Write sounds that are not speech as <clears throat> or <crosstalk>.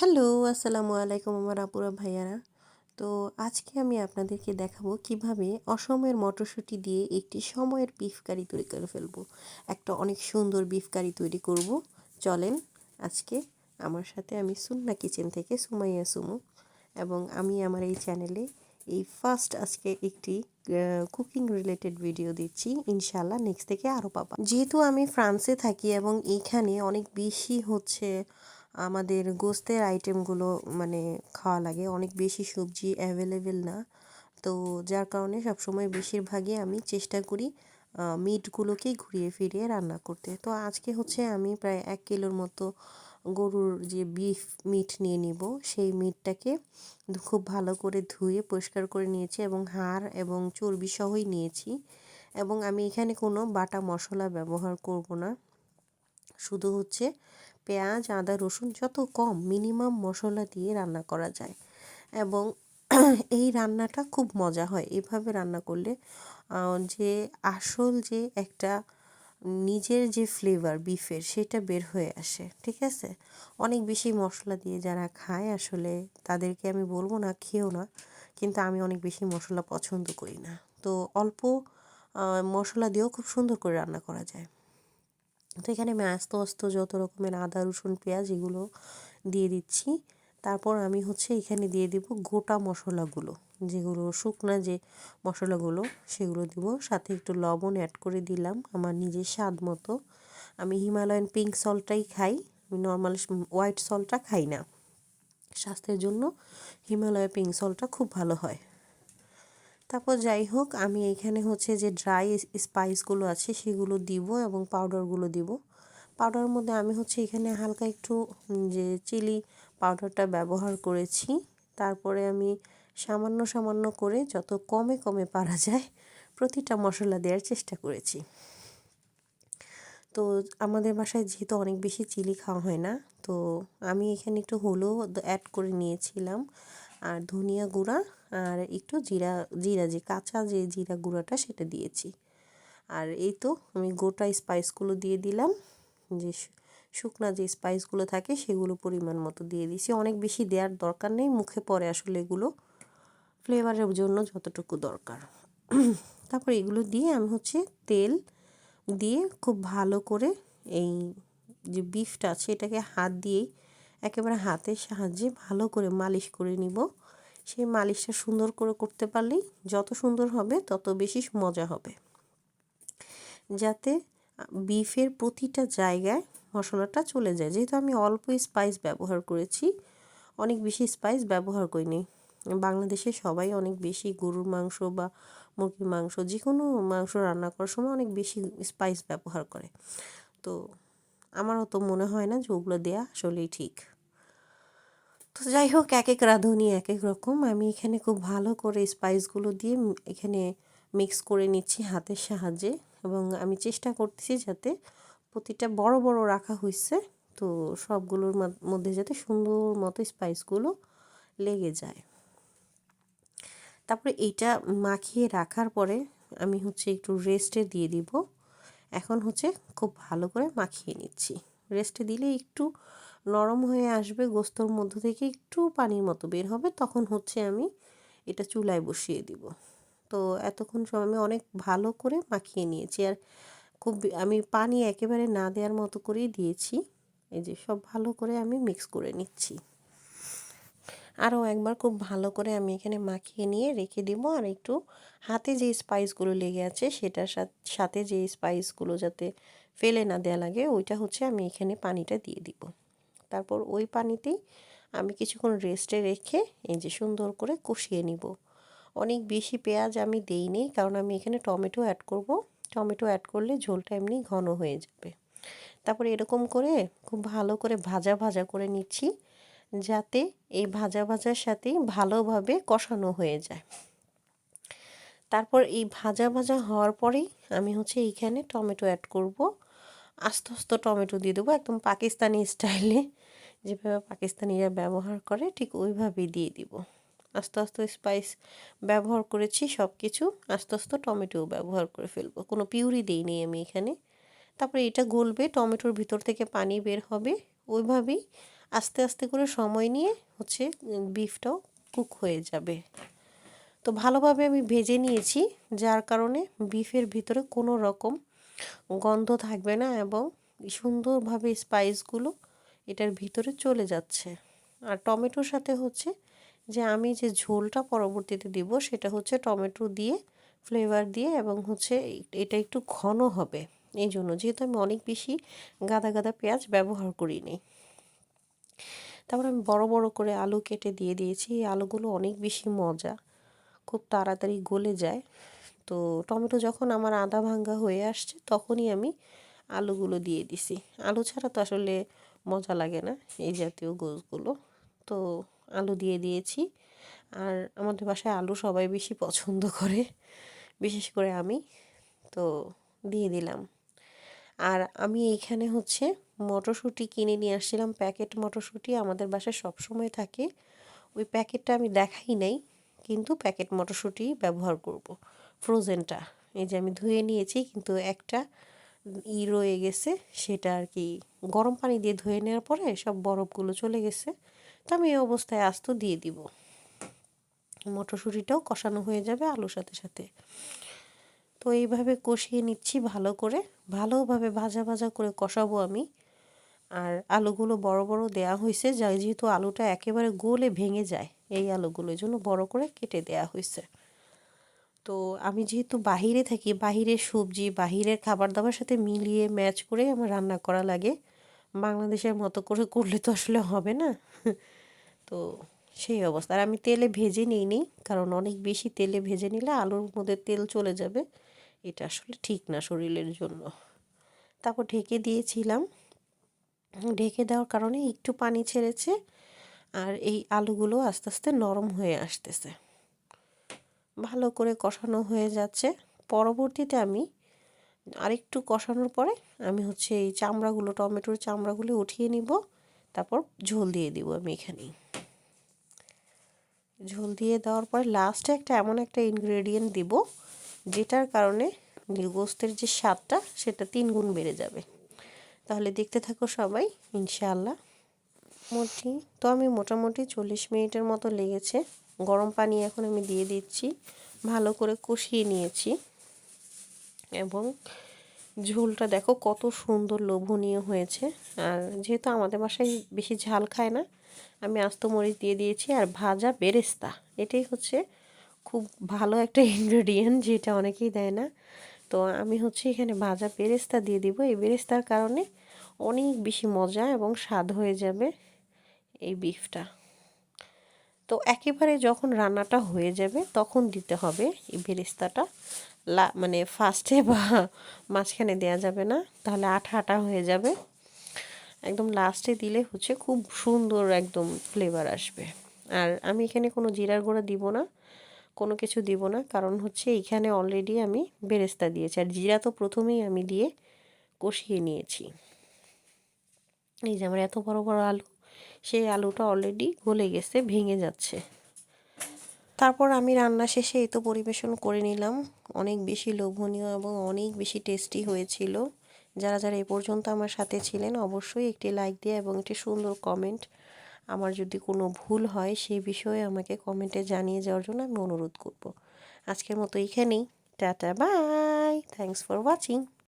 Hello, আসসালামু আলাইকুম আমার আপুরা, ভাইয়ারা। তো আজকে আমি আপনাদেরকে দেখাবো কীভাবে অসময়ের মটরশুঁটি দিয়ে একটি সময়ের বিফ কারি তৈরি করে ফেলব। একটা অনেক সুন্দর বিফ কারি তৈরি করব। চলেন আজকে আমার সাথে আমি সুন্না কিচেন থেকে সুমাইয়া, সুমু এবং আমি আমার এই চ্যানেলে এই ফার্স্ট আজকে একটি কুকিং রিলেটেড ভিডিও দিচ্ছি। ইনশাল্লাহ নেক্সট থেকে আরও পাবা। যেহেতু আমি ফ্রান্সে থাকি এবং এইখানে অনেক বেশি হচ্ছে আমাদের গোস্তের আইটেমগুলো মানে খাওয়া লাগে। অনেক বেশি সবজি অ্যাভেলেবেল না। তো যার কারণে সবসময় বেশিরভাগই আমি চেষ্টা করি মিটগুলোকেই ঘুরিয়ে ফিরিয়ে রান্না করতে। তো আজকে হচ্ছে আমি প্রায় এক কিলোর মতো গরুর যে বিফ মিট নিয়ে নিব, সেই মিটটাকে খুব ভালো করে ধুয়ে পরিষ্কার করে নিয়েছি এবং হাড় এবং চর্বি সহই নিয়েছি। এবং আমি এখানে কোনো বাটা মশলা ব্যবহার করব না। শুধু হচ্ছে পেঁয়াজ, আদা, রসুন যত কম মিনিমাম মশলা দিয়ে রান্না করা যায়। এবং <clears throat> এই রান্নাটা খুব মজা হয়। এভাবে রান্না করলে যে আসল যে একটা নিজের যে ফ্লেভার বিফের সেটা বের হয়ে আসে, ঠিক আছে? অনেক বেশি মশলা দিয়ে যারা খায়, আসলে তাদেরকে আমি বলব না খেয়েও না, কিন্তু আমি অনেক বেশি মশলা পছন্দ করি না। তো অল্প মশলা দিয়েও খুব সুন্দর করে রান্না করা যায়। তো এখানে আমি আস্তে আস্তে যত রকমের আদা, রসুন, পেঁয়াজ এগুলো দিয়ে দিচ্ছি। তারপর আমি হচ্ছে এখানে দিয়ে দিব গোটা মশলাগুলো, যেগুলো শুকনা যে মশলাগুলো সেগুলো দিব। সাথে একটু লবণ অ্যাড করে দিলাম আমার নিজের স্বাদ মতো। আমি হিমালয়ান পিঙ্ক সল্টটাই খাই, আমি নর্মাল হোয়াইট সল্টটা খাই না। স্বাস্থ্যের জন্য হিমালয় পিঙ্ক সল্টটা খুব ভালো হয়। তারপর যাই হোক আমি এখানে হচ্ছে যে ড্রাই স্পাইসগুলো আছে, সেগুলো দিব এবং পাউডারগুলো দিব। পাউডারের মধ্যে আমি হচ্ছে এখানে হালকা একটু যে চিলি পাউডারটা ব্যবহার করেছি। তারপরে আমি সামান্য সামান্য করে যত কমে কমে পারা যায়, প্রতিটা মশলা দেওয়ার চেষ্টা করেছি। তো আমাদের বাসায় যেহেতু অনেক বেশি চিলি খাওয়া হয় না, তো আমি এখানে একটু হলুদ অ্যাড করে নিয়েছিলাম। আর ধনিয়া গুঁড়া আর একটু জিরা জিরা যে কাঁচা যে জিরা গুঁড়াটা সেটা দিয়েছি। আর এই তো আমি গোটা স্পাইসগুলো দিয়ে দিলাম। যে শুকনা যে স্পাইসগুলো থাকে সেগুলো পরিমাণ মতো দিয়ে দিছি অনেক বেশি দেওয়ার দরকার নেই, মুখে পড়ে আসলে এগুলো ফ্লেভারের জন্য যতটুকু দরকার। তারপর এগুলো দিয়ে আমি হচ্ছে তেল দিয়ে খুব ভালো করে এই যে বিফটা আছে, এটাকে হাত দিয়েই একেবারে হাতের সাহায্যে ভালো করে মালিশ করে নিব। সেই মালিশটা সুন্দর করে করতে পারলেই যত সুন্দর হবে, তত বেশি মজা হবে। যাতে বিফের প্রতিটা জায়গায় মশলাটা চলে যায়। যেহেতু আমি অল্প স্পাইস ব্যবহার করেছি, অনেক বেশি স্পাইস ব্যবহার করিনি। বাংলাদেশে সবাই অনেক বেশি গরুর মাংস বা মুরগির মাংস যে কোনো মাংস রান্না করার সময় অনেক বেশি স্পাইস ব্যবহার করে। তো আমারও তো মনে হয় না যে ওগুলো দেওয়া আসলেই ঠিক। তো যাই হোক এক এক রাঁধুনি এক এক রকম। আমি এখানে খুব ভালো করে স্পাইসগুলো দিয়ে এখানে মিক্স করে নিচ্ছি হাতের সাহায্যে এবং আমি চেষ্টা করতেছি যাতে প্রতিটা বড় বড় রাখা হয়েছে তো সবগুলোর মধ্যে যাতে সুন্দর মতো স্পাইসগুলো লেগে যায়। তারপরে এইটা মাখিয়ে রাখার পরে আমি হচ্ছে একটু রেস্টে দিয়ে দিব। এখন হচ্ছে খুব ভালো করে মাখিয়ে নিচ্ছি। রেস্টে দিলে একটু নরম হয়ে আসবে, গোস্তর মধ্য থেকে একটু পানির মতো বের হবে, তখন হচ্ছে আমি এটা চুলায় বসিয়ে দিব। তো এতক্ষণ সময় আমি অনেক ভালো করে মাখিয়ে নিয়েছি আর খুব আমি পানি একেবারে না দেওয়ার মতো করেই দিয়েছি। এই যে সব ভালো করে আমি মিক্স করে নিচ্ছি। আরও একবার খুব ভালো করে আমি এখানে মাখিয়ে নিয়ে রেখে দিব। আর একটু হাতে যে স্পাইসগুলো লেগে আছে, সেটার সাথে যে স্পাইসগুলো যাতে ফেলে না দেওয়া লাগে, ওইটা হচ্ছে আমি এখানে পানিটা দিয়ে দিব। তারপর ওই পানিতেই আমি কিছুক্ষণ রেস্টে রেখে এই যে সুন্দর করে কষিয়ে নিব। অনেক বেশি পেঁয়াজ আমি দেইনি, কারণ আমি এখানে টমেটো অ্যাড করব। টমেটো অ্যাড করলে ঝোলটা এমনি ঘন হয়ে যাবে। তারপরে এরকম করে খুব ভালো করে ভাজা ভাজা করে নিচ্ছি। যাতে এই ভাজা ভাজার সাথে ভালোভাবে কষানো হয়ে যায়। তারপর এই ভাজা ভাজা হওয়ার পরেই আমি হচ্ছে এইখানে টমেটো অ্যাড করব। আস্তে আস্তে টমেটো দিয়ে দেবো একদম পাকিস্তানি স্টাইলে যেভাবে পাকিস্তানিরা ব্যবহার করে ঠিক ওইভাবেই দিয়ে দিব। আস্তে আস্তে স্পাইস ব্যবহার করেছি সব কিছু আস্তে আস্তে টমেটোও ব্যবহার করে ফেলব। কোনো পিউরি দিইনি আমি এখানে। তারপরে এটা গলবে, টমেটোর ভিতর থেকে পানি বের হবে। ওইভাবেই আস্তে আস্তে করে সময় নিয়ে হচ্ছে বিফটাও কুক হয়ে যাবে। তো ভালোভাবে আমি ভেজে নিয়েছি, যার কারণে বিফের ভিতরে কোনো রকম গন্ধ থাকবে না এবং সুন্দরভাবে স্পাইসগুলো এটার ভিতরে চলে যাচ্ছে। আর টমেটোর সাথে হচ্ছে যে আমি যে ঝোলটা পরবর্তীতে দিব, সেটা হচ্ছে টমেটো দিয়ে ফ্লেভার দিয়ে এবং হচ্ছে এটা একটু ঘন হবে। এই জন্য যেহেতু আমি অনেক বেশি গাদা গাদা পেঁয়াজ ব্যবহার করিনি। তারপর আমি বড় বড় করে আলু কেটে দিয়ে দিয়েছি। এই আলুগুলো অনেক বেশি মজা, খুব তাড়াতাড়ি গলে যায়। তো টমেটো যখন আমার আদা ভাঙ্গা হয়ে আসছে, তখনই আমি আলুগুলো দিয়ে দিছি। আলু ছাড়া তো আসলে মজা লাগে না এই জাতীয় গোছগুলো। তো আলু দিয়ে দিয়েছি। আর আমাদের বাসায় আলু সবাই বেশি পছন্দ করে, বিশেষ করে আমি। তো দিয়ে দিলাম। আর আমি এইখানে হচ্ছে মটরশুঁটি কিনে নিয়ে আসছিলাম, প্যাকেট মটরশুঁটি আমাদের বাসায় সবসময় থাকে। ওই প্যাকেটটা আমি দেখাই নাই, কিন্তু প্যাকেট মটরশুঁটি ব্যবহার করব। ফ্রোজেনটা, এই যে আমি ধুয়ে নিয়েছি, কিন্তু একটা ই রয়ে গেছে, সেটা আর কি গরম পানি দিয়ে ধুয়ে নেওয়ার পরে সব বরফগুলো চলে গেছে। তো আমি এই অবস্থায় আস্ত দিয়ে দিব। মটরশুঁটিটাও কষানো হয়ে যাবে আলুর সাথে সাথে। তো এইভাবে কষিয়ে নিচ্ছি ভালো করে। ভালোভাবে ভাজা ভাজা করে কষাবো আমি। আর আলুগুলো বড় বড় দেয়া হয়েছে, যা যেহেতু আলুটা একেবারে গোলে ভেঙে যায়, এই আলুগুলো জন্য বড় করে কেটে দেয়া হয়েছে। তো আমি যেহেতু বাহিরে থাকি বাহিরের সবজি, বাহিরের খাবার দাবার সাথে মিলিয়ে ম্যাচ করে আমার রান্না করা লাগে। বাংলাদেশের মতো করে করলে তো আসলে হবে না। তো সেই অবস্থা। আর আমি তেলে ভেজে নিই নি, কারণ অনেক বেশি তেলে ভেজে নিলে আলুর মধ্যে তেল চলে যাবে। এটা আসলে ঠিক না শরীরের জন্য। তারপর ঢেকে দিয়েছিলাম। ঢেকে দেওয়ার কারণে একটু পানি ছেড়েছে আর এই আলুগুলো আস্তে আস্তে নরম হয়ে আসতেছে। ভালো করে কষানো হয়ে যাচ্ছে। পরবর্তীতে আমি আরেকটু কষানোর পরে আমি হচ্ছে এই চামড়াগুলো, টমেটোর চামড়াগুলো উঠিয়ে নিব। তারপর ঝোল দিয়ে দিব আমি এখানেই ঝোল দিয়ে দেওয়ার পর লাস্টে একটা এমন একটা ইনগ্রেডিয়েন্ট দিব, যেটার কারণে গোস্তের যে স্বাদটা, সেটা তিন গুণ বেড়ে যাবে। তাহলে দেখতে থাকো সবাই, ইনশাআল্লাহ। মোটি, তো আমি মোটামুটি চল্লিশ মিনিটের মতো লেগেছে। গরম পানি এখন আমি দিয়ে দিচ্ছি, ভালো করে কষিয়ে নিয়েছি। এবং ঝোলটা দেখো কত সুন্দর লোভনীয় হয়েছে। আর যেহেতু আমাদের বাসায় বেশি ঝাল খায় না, আমি আস্ত মরিচ দিয়ে দিয়েছি আর ভাজা বেরেস্তা। এটাই হচ্ছে খুব ভালো একটা <laughs> ইনগ্রেডিয়েন্ট যেটা অনেকেই দেয় না। তো আমি হচ্ছে এখানে ভাজা বেরেস্তা দিয়ে দিব। এই বেরেস্তার কারণে অনেক বেশি মজা এবং স্বাদ হয়ে যাবে এই বিফটা তো একেবারে যখন রান্নাটা হয়ে যাবে তখন দিতে হবে এই বেরেস্তাটা লা মানে ফার্স্টে বা মাঝখানে দেয়া যাবে না, তাহলে আঠা আঠা হয়ে যাবে। একদম লাস্টে দিলে হচ্ছে খুব সুন্দর একদম ফ্লেভার আসবে। আর আমি এখানে কোনো জিরার গুঁড়া দিব না। কোনো কিছু দিব না। কারণ হচ্ছে এইখানে অলরেডি আমি বেরেস্তা দিয়েছি। আর জিরা তো প্রথমেই আমি দিয়ে কষিয়ে নিয়েছি। এই যে আমার এত বড় বড় আলু, সেই আলুটা অলরেডি গলে গেছে, ভেঙে যাচ্ছে। তারপর আমি রান্না শেষে এই তো পরিবেশন করে নিলাম। অনেক বেশি লোভনীয় এবং অনেক বেশি টেস্টি হয়েছিল। যারা যারা এ পর্যন্ত আমার সাথে ছিলেন, অবশ্যই একটি লাইক দিয়ে এবং একটি সুন্দর কমেন্ট আমার যদি কোনো ভুল হয় সেই বিষয়ে আমাকে কমেন্টে জানিয়ে যাওয়ার জন্য আমি অনুরোধ করব। আজকের মতো এখানেই tata, bye. Thanks for watching